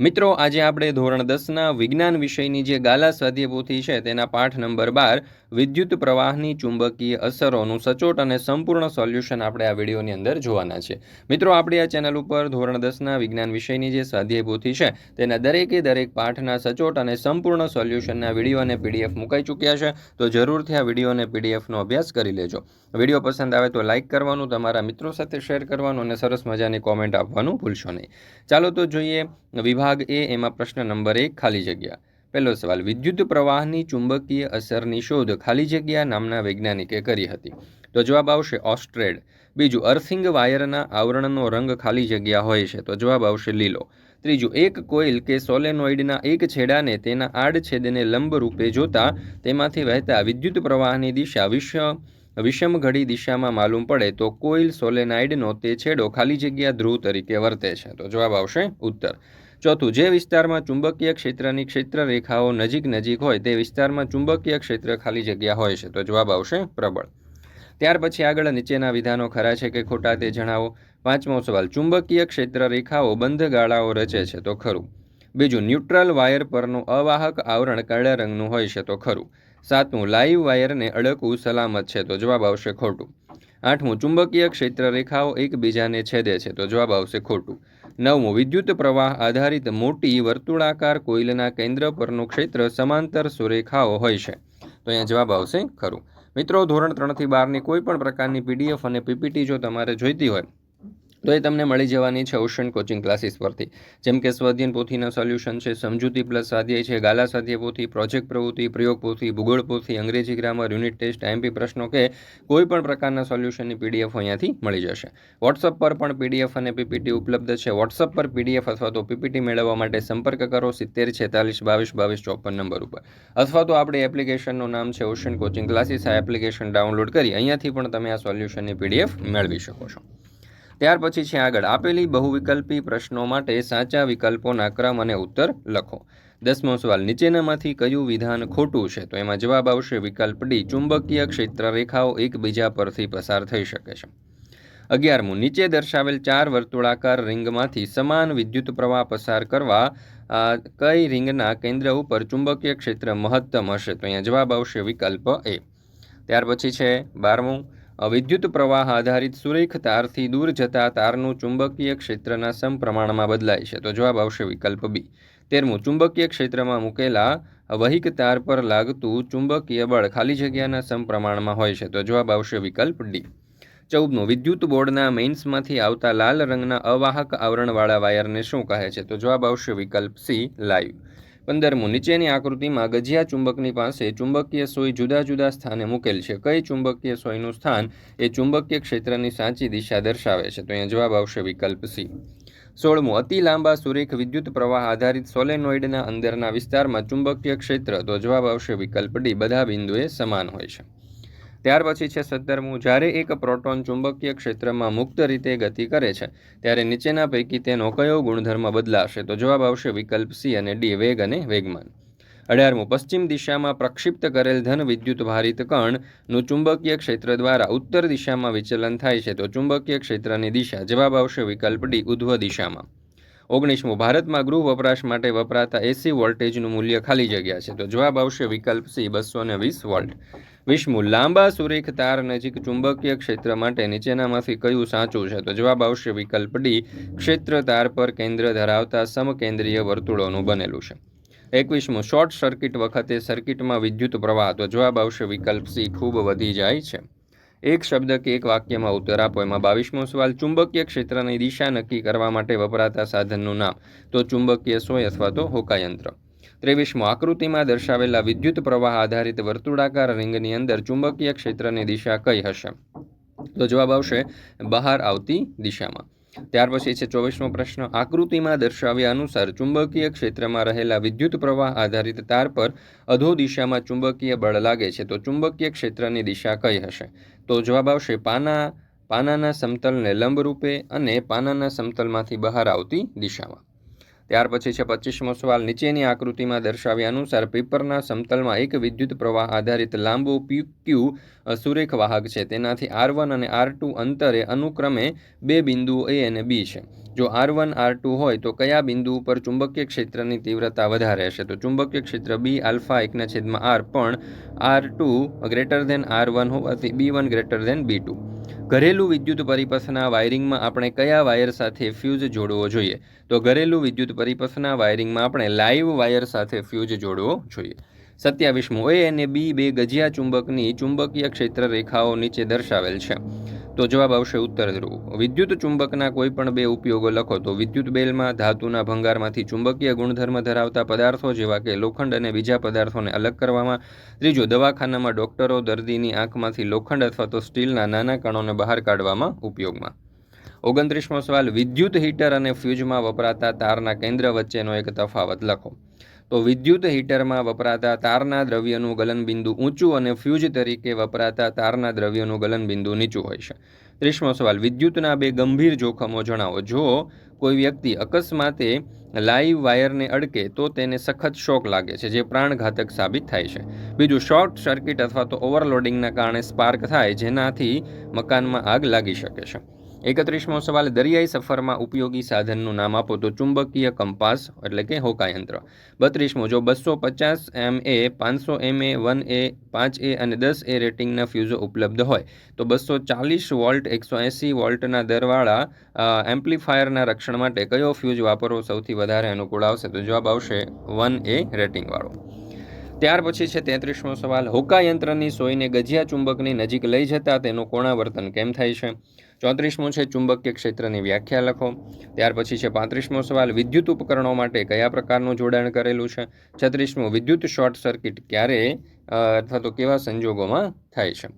મિત્રો, આજે આપણે ધોરણ દસના વિજ્ઞાન વિષયની જે ગાલા સ્વાધ્યાય છે, તેના પાઠ નંબર બાર, વિદ્યુત પ્રવાહની ચુંબકીય અસરોનું સચોટ અને સંપૂર્ણ સોલ્યુશન આપણે આ વિડીયોની અંદર જોવાના છે. મિત્રો, આપણી આ ચેનલ ઉપર ધોરણ દસના વિજ્ઞાન વિષયની જે સ્વાધ્યાય છે, તેના દરેકે દરેક પાઠના સચોટ અને સંપૂર્ણ સોલ્યુશનના વીડિયો અને પીડીએફ મુકાઈ ચૂક્યા છે, તો જરૂરથી આ વીડિયો અને પીડીએફનો અભ્યાસ કરી લેજો. વીડિયો પસંદ આવે તો લાઇક કરવાનું, તમારા મિત્રો સાથે શેર કરવાનું અને સરસ મજાની કોમેન્ટ આપવાનું ભૂલશો નહીં. ચાલો તો જોઈએ વિભાગ એ એમાં પ્રશ્ન નંબર એક ખાલી જગ્યા. પહેલો સવાલ, વિદ્યુત પ્રવાહની ચુંબકીય અસરની શોધ ખાલી જગ્યા નામના વૈજ્ઞાનિકે કરી હતી. તો જવાબ આવશે ઓસ્ટ્રેડ. બીજું, અર્થિંગ વાયરના આવરણનો રંગ ખાલી જગ્યા હોય છે. તો જવાબ આવશે લીલો. ત્રીજું, એક કોઇલ કે સોલેનોઇડના એક છેડાને તેના આડછેદને લંબ રૂપે જોતા તેમાંથી વહેતા વિદ્યુત પ્રવાહની દિશા વિશ્વ વિષમ ઘડી દિશામાં માલુમ પડે તો કોઇલ સોલેનાઇડનો તે છેડો ખાલી જગ્યા ધ્રુવ તરીકે વર્તે છે. તો જવાબ આવશે ઉત્તર. ચોથું, જે વિસ્તારમાં ચુંબકીય ક્ષેત્રની ક્ષેત્ર રેખાઓ નજીક નજીક હોય તે વિસ્તારમાં ચુંબકીય ક્ષેત્ર ખાલી જગ્યા હોય છે. તો જવાબ આવશે પ્રબળ. ત્યાર પછી આગળ નીચેના વિધાનો ખરા છે કે ખોટા તે જણાવો. પાંચમો સવાલ, ચુંબકીય ક્ષેત્ર રેખાઓ બંધ ગાળાઓ રચે છે તો ખરું. બીજું, ન્યુટ્રલ વાયર પરનું અવાહક આવરણ કાળા રંગનું હોય છે તો ખરું. સાતમું, લાઈવ વાયરને અડકવું સલામત છે તો જવાબ આવશે ખોટું. આઠમું, ચુંબકીય ક્ષેત્ર રેખાઓ એકબીજાને છેદે છે તો જવાબ આવશે ખોટું. નવમું, વિદ્યુત પ્રવાહ આધારિત મોટી વર્તુળાકાર કોઇલના કેન્દ્ર પરનું ક્ષેત્ર સમાંતર સુરેખાઓ હોય છે. તો અહીંયા જવાબ આવશે ખરું. મિત્રો, ધોરણ ત્રણથી બારની કોઈ પણ પ્રકારની પીડીએફ અને પીપીટી જો તમારે જોઈતી હોય તો એ તમને મળી જવાની છે ઓશન કોચિંગ ક્લાસીસ પરથી. જેમ કે સ્વાધ્યન પોથીના સોલ્યુશન છે, સમજૂતી પ્લસ સ્વાધ્યાય છે, ગાલા સ્વાધ્યાય પોથી પ્રોજેક્ટ પ્રવૃત્તિ, પ્રયોગ પોથી, ભૂગોળ પોથી, અંગ્રેજી ગ્રામર યુનિટ ટેસ્ટ એમપી પ્રશ્નો કે કોઈ પણ પ્રકારના સોલ્યુશનની પીડીએફ અહીંયાથી મળી જશે. વોટ્સઅપ પર પણ પીડીએફ અને પીપીટી ઉપલબ્ધ છે. વોટ્સઅપ પર પીડીએફ અથવા તો પીપીટી મેળવવા માટે સંપર્ક કરો સિત્તેર, છેતાલીસ, બાવીસ બાવીસ, ચોપન નંબર ઉપર. અથવા તો આપણી એપ્લિકેશનનું નામ છે ઓશન કોચિંગ ક્લાસીસ. આ એપ્લિકેશન ડાઉનલોડ કરી અહીંયાથી પણ તમે આ સોલ્યુશનની પીડીએફ મેળવી શકો છો. ત્યાર પછી છે આગળ. આપેલી બહુવિકલ્પી પ્રશ્નો માટે સાચા વિકલ્પોના ક્રમ અને ઉત્તર લખો. દસમો સવાલ, નીચેનામાંથી કયું વિધાન ખોટું છે? તો એમાં જવાબ આવશે વિકલ્પ ડી, ચુંબકીય ક્ષેત્ર રેખાઓ એકબીજા પરથી પસાર થઈ શકે છે. અગિયારમું, નીચે દર્શાવેલ ચાર વર્તુળાકાર રિંગમાંથી સમાન વિદ્યુત પ્રવાહ પસાર કરવા કઈ રિંગના કેન્દ્ર ઉપર ચુંબકીય ક્ષેત્ર મહત્તમ હશે? તો અહીંયા જવાબ આવશે વિકલ્પ એ. ત્યાર પછી છે બારમું વિદ્યુત પ્રવાહ આધારિત સુરેખ તારથી દૂર જતા તારનું ચુંબકીય ક્ષેત્રના સમપ્રમાણમાં બદલાય છે. તો જવાબ આવશે વિકલ્પ બી. તેરમું, ચુંબકીય ક્ષેત્રમાં મૂકેલા વહિક તાર પર લાગતું ચુંબકીય બળ ખાલી જગ્યાના સમપ્રમાણમાં હોય છે. તો જવાબ આવશે વિકલ્પ ડી. ચૌદમું, વિદ્યુત બોર્ડના મેઇન્સમાંથી આવતા લાલ રંગના અવાહક આવરણવાળા વાયરને શું કહે છે? તો જવાબ આવશે વિકલ્પ સી, લાઈવ. પંદરમું. નીચેની આકૃતિમાં ગજિયા ચુંબકની પાસે ચુંબકીય સોય જુદા જુદા સ્થાને મૂકેલ છે. કઈ ચુંબકીય સોયનું સ્થાન એ ચુંબકીય ક્ષેત્રની સાચી દિશા દર્શાવે છે? તો અહીંયા જવાબ આવશે વિકલ્પ સી. સોળમું, અતિ લાંબા સુરેખ વિદ્યુત પ્રવાહ આધારિત સોલેનોઇડના અંદરના વિસ્તારમાં ચુંબકીય ક્ષેત્ર. તો જવાબ આવશે વિકલ્પ ડી. બધા બિંદુએ સમાન હોય છે. ત્યાર પછી છે સત્તરમું જ્યારે એક પ્રોટોન ચુંબકીય ક્ષેત્રમાં મુક્ત રીતે ગતિ કરે છે, ત્યારે નીચેના પૈકી તેનો કયો ગુણધર્મ બદલાશે? તો જવાબ આવશે વિકલ્પ સી અને ડી, વેગ અને વેગમાન. અઢારમું પશ્ચિમ દિશામાં પ્રક્ષિપ્ત કરેલ ધન વિદ્યુત ભારિત કણનું ચુંબકીય ક્ષેત્ર દ્વારા ઉત્તર દિશામાં વિચલન થાય છે, તો ચુંબકીય ક્ષેત્રની દિશા. જવાબ આવશે વિકલ્પ ડી, ઉધ્વ દિશામાં. ઓગણીસમું ભારતમાં ગૃહ વપરાશ માટે વપરાતા એસી વોલ્ટેજનું મૂલ્ય ખાલી જગ્યા છે, તો જવાબ આવશે વિકલ્પ સી, બસો ને વીસ વોલ્ટ. વીસમું લાંબા સુરેખ તાર નજીક ચુંબકીય ક્ષેત્ર માટે નીચેનામાંથી કયું સાચું છે? તો જવાબ આવશે વિકલ્પ ડી, ક્ષેત્ર તાર પર કેન્દ્ર ધરાવતા સમકેન્દ્રીય વર્તુળોનું બનેલું છે. એકવીસમું શોર્ટ સર્કિટ વખતે સર્કિટમાં વિદ્યુત પ્રવાહ, તો જવાબ આવશે વિકલ્પ સી, ખૂબ વધી જાય છે. એક શબ્દ કે એક વાક્યમાં ઉત્તર આપો, એમાં બાવીસમો સવાલ, ચુંબકીય ક્ષેત્રની દિશા નક્કી કરવા માટે વપરાતા સાધનનું નામ, તો ચુંબકીય સોય અથવા તો હોકાયંત્ર. ત્રેવીસમો આકૃતિમાં દર્શાવેલા વિદ્યુત પ્રવાહ આધારિત વર્તુળાકાર રિંગની અંદર ચુંબકીય ક્ષેત્રની દિશા કઈ હશે? તો જવાબ આવશે, બહાર આવતી દિશામાં. ત્યાર પછી છે ચોવીસમો પ્રશ્ન. આકૃતિમાં દર્શાવ્યા અનુસાર ચુંબકીય ક્ષેત્રમાં રહેલા વિદ્યુત પ્રવાહ આધારિત તાર પર અધો દિશામાં ચુંબકીય બળ લાગે છે. તો ચુંબકીય ક્ષેત્રની દિશા કઈ હશે? તો જવાબ આવશે, પાના, પાનાના સમતલને લંબરૂપે અને પાનાના સમતલમાંથી બહાર આવતી દિશામાં. ત્યાર પછી છે પચીસમો સવાલ. નીચેની આકૃતિમાં દર્શાવ્યા અનુસાર પેપરના સમતલમાં એક વિદ્યુત પ્રવાહ આધારિત લાંબો ક્યુ સુરેખ વાહક છે. તેનાથી આર વન અને આર ટુ અંતરે અનુક્રમે બે બિંદુઓ એ અને બી છે. જો આર વન, આર ટુ હોય તો કયા બિંદુ ઉપર ચુંબકીય ક્ષેત્રની તીવ્રતા વધારે હશે? તો ચુંબકીય ક્ષેત્ર બી, આલ્ફા એકના છેદમાં આર, પણ R two greater than R one હોવાથી B one greater than B two. ઘરેલું વિદ્યુત પરિપથના વાયરિંગમાં આપણે કયા વાયર સાથે ફ્યુઝ જોડવો જોઈએ? તો ઘરેલું વિદ્યુત પરિપથના વાયરિંગમાં આપણે લાઈવ વાયર સાથે ફ્યુઝ જોડવો જોઈએ. સત્યાવીસમું એ અને બી બે ગજિયા ચુંબકની ચુંબકીય ક્ષેત્ર રેખાઓ નીચે દર્શાવેલ છે. તો જવાબ આવશે ઉત્તર ધ્રુવ. વિદ્યુત ચુંબકના કોઈ પણ બે ઉપયોગો લખો તો વિદ્યુત બેલમાં ધાતુના ભંગારમાંથી ચુંબકીય ગુણધર્મ ધરાવતા પદાર્થો જેવા કે લોખંડ અને બીજા પદાર્થોને અલગ કરવામાં, ત્રીજો, દવાખાનામાં ડોક્ટરો દર્દીની આંખમાંથી લોખંડ અથવા તો સ્ટીલના નાના કણોને બહાર કાઢવામાં ઉપયોગમાં. ઓગણત્રીસમો સવાલ, વિદ્યુત હીટર અને ફ્યુઝમાં વપરાતા તારના કેન્દ્ર વચ્ચેનો એક તફાવત લખો. તો વિદ્યુત હીટરમાં વપરાતા તારના દ્રવ્યનું ગલનબિંદુ ઊંચું અને ફ્યુઝ તરીકે વપરાતા તારના દ્રવ્યનું ગલનબિંદુ નીચું હોય છે. ત્રીસમો સવાલ, વિદ્યુતના બે ગંભીર જોખમો જણાવો. જો કોઈ વ્યક્તિ અકસ્માતે લાઈવ વાયરને અડકે, તો તેને સખત શોક લાગે છે, જે પ્રાણઘાતક સાબિત થાય છે. બીજું, શોર્ટ સર્કિટ અથવા તો ઓવરલોડિંગના કારણે સ્પાર્ક થાય, જેનાથી મકાનમાં આગ લાગી શકે છે. એકત્રીસમો સવાલ, દરિયાઈ સફરમાં ઉપયોગી સાધનનું નામ આપો તો ચુંબકીય કંપાસ એટલે કે હોકાયંત્ર બત્રીસમો, જો બસો પચાસ એમ એ પાંચસો એમ એ વન એ, પાંચ એ અને દસ એ રેટિંગના ફ્યુઝો ઉપલબ્ધ હોય, તો બસો ચાલીસ વોલ્ટ, એકસો એંસી વોલ્ટના દરવાળા એમ્પ્લીફાયરના રક્ષણ માટે કયો ફ્યુઝ વાપરવો સૌથી વધારે અનુકૂળ આવશે? તો જવાબ આવશે વન એ રેટિંગવાળો. ત્યાર પછી છે તેત્રીસમો સવાલ હોકાયંત્રની સોયને ગજિયા ચુંબકની નજીક લઈ જતા તેનું કોણાવર્તન કેમ થાય છે? ચોત્રીસમો છે, ચુંબકીય ક્ષેત્રની વ્યાખ્યા લખો. ત્યાર પછી છે, પાંત્રીસમો સવાલ, વિદ્યુત ઉપકરણો માટે કયા પ્રકારનું જોડાણ કરેલું છે? છત્રીસમું, વિદ્યુત શોર્ટ સર્કિટ ક્યારે અથવા તો કેવા સંજોગોમાં થાય છે?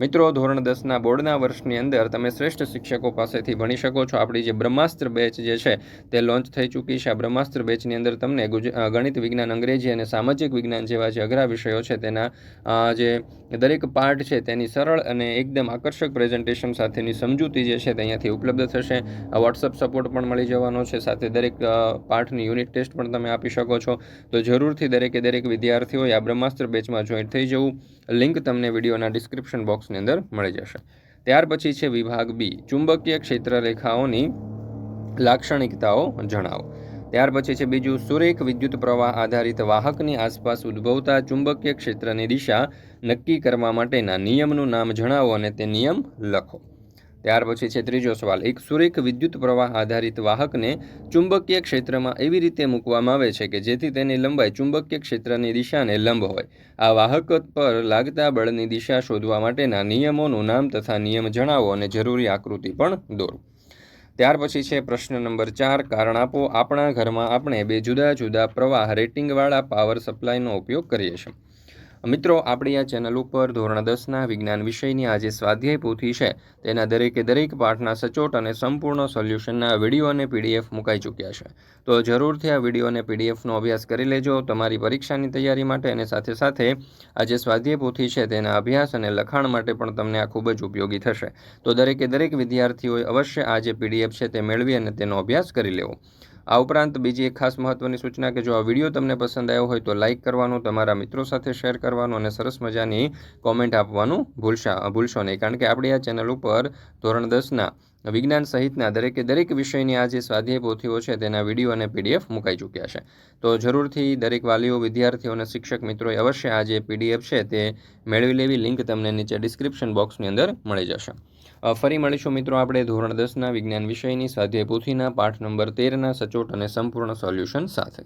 મિત્રો, ધોરણ દસના બોર્ડના વર્ષની અંદર તમે શ્રેષ્ઠ શિક્ષકો પાસેથી ભણી શકો છો. આપણી જે બ્રહ્માસ્ત્ર બેચ જે છે, તે લોન્ચ થઈ ચૂકી છે. આ બ્રહ્માસ્ત્ર બેચની અંદર તમને ગણિત વિજ્ઞાન, અંગ્રેજી અને સામાજિક વિજ્ઞાન જેવા જે અઘરા વિષયો છે, તેના જે દરેક પાર્ટ છે, તેની સરળ અને એકદમ આકર્ષક પ્રેઝન્ટેશન સાથેની સમજૂતી જે છે, તે અહીંયાથી ઉપલબ્ધ થશે. વોટ્સઅપ સપોર્ટ પણ મળી જવાનો છે. સાથે દરેક પાઠની યુનિટ ટેસ્ટ પણ તમે આપી શકો છો. તો જરૂરથી દરેકે દરેક વિદ્યાર્થીઓએ આ બ્રહ્માસ્ત્ર બેચમાં જોઈન્ટ થઈ જવું. લિંક તમને વિડીયોના ડિસ્ક્રિપ્શન બોક્સ બોક્સની અંદર મળી જશે. ત્યાર પછી છે વિભાગ બી. ચુંબકીય ક્ષેત્ર રેખાઓની લાક્ષણિકતાઓ જણાવો. ત્યાર પછી છે બીજું, સુરેખ વિદ્યુત પ્રવાહ આધારિત વાહકની આસપાસ ઉદ્ભવતા ચુંબકીય ક્ષેત્રની દિશા નક્કી કરવા માટેના નિયમનું નામ જણાવો અને તે નિયમ લખો. ત્યાર પછી છે ત્રીજો સવાલ. એક સુરેખ વિદ્યુત પ્રવાહ આધારિત વાહકને ચુંબકીય ક્ષેત્રમાં એવી રીતે મૂકવામાં આવે છે કે જેથી તેની લંબાઈ ચુંબકીય ક્ષેત્રની દિશાને લંબ હોય? આ વાહક પર લાગતા બળની દિશા શોધવા માટેના નિયમોનું નામ તથા નિયમ જણાવો અને જરૂરી આકૃતિ પણ દોરો. ત્યાર પછી છે પ્રશ્ન નંબર ચાર. કારણ આપો, આપણા ઘરમાં આપણે બે જુદા જુદા પ્રવાહ રેટિંગવાળા પાવર સપ્લાયનો ઉપયોગ કરીએ છીએ. મિત્રો, આપણી આ ચેનલ ઉપર ધોરણ દસના વિજ્ઞાન વિષયની આ જે સ્વાધ્યાય પોથી છે. તેના દરેકે દરેક પાઠના સચોટ અને સંપૂર્ણ સોલ્યુશનના વીડિયો અને પીડીએફ મુકાઈ ચૂક્યા છે. તો જરૂરથી આ વીડિયો અને પીડીએફનો અભ્યાસ કરી લેજો. તમારી પરીક્ષાની તૈયારી માટે અને સાથે સાથે આ જે સ્વાધ્યાય પોથી છે તેના અભ્યાસ અને લખાણ માટે પણ તમને આ ખૂબ જ ઉપયોગી થશે. તો દરેકે દરેક વિદ્યાર્થીઓએ અવશ્ય આ જે પીડીએફ છે તે મેળવી અને તેનો અભ્યાસ કરી લેવો. આ ઉપરાંત બીજી એક ખાસ મહત્ત્વની સૂચના કે જો આ વીડિયો તમને પસંદ આવ્યો હોય તો લાઇક કરવાનું, તમારા મિત્રો સાથે શેર કરવાનું અને સરસ મજાની કોમેન્ટ આપવાનું ભૂલશા, ભૂલશો નહીં. કારણ કે આપણી આ ચેનલ ઉપર ધોરણ દસના વિજ્ઞાન સહિતના દરેકે દરેક વિષયની આ જે સ્વાધ્યાય પોથીઓ છે તેના વીડિયો અને પીડીએફ મુકાઈ ચૂક્યા છે. તો જરૂરથી દરેક વાલીઓ, વિદ્યાર્થીઓ અને શિક્ષક મિત્રોએ અવશ્ય આ જે પીડીએફ છે તે મેળવી લેવી. લિંક તમને નીચે ડિસ્ક્રિપ્શન બોક્સની અંદર મળી જશે. ફરી મળીશું મિત્રો આપણે ધોરણ દસના વિજ્ઞાન વિષયની સ્વાધ્યાય પોથીના પાઠ નંબર તેરના સચોટ અને સંપૂર્ણ સોલ્યુશન સાથે.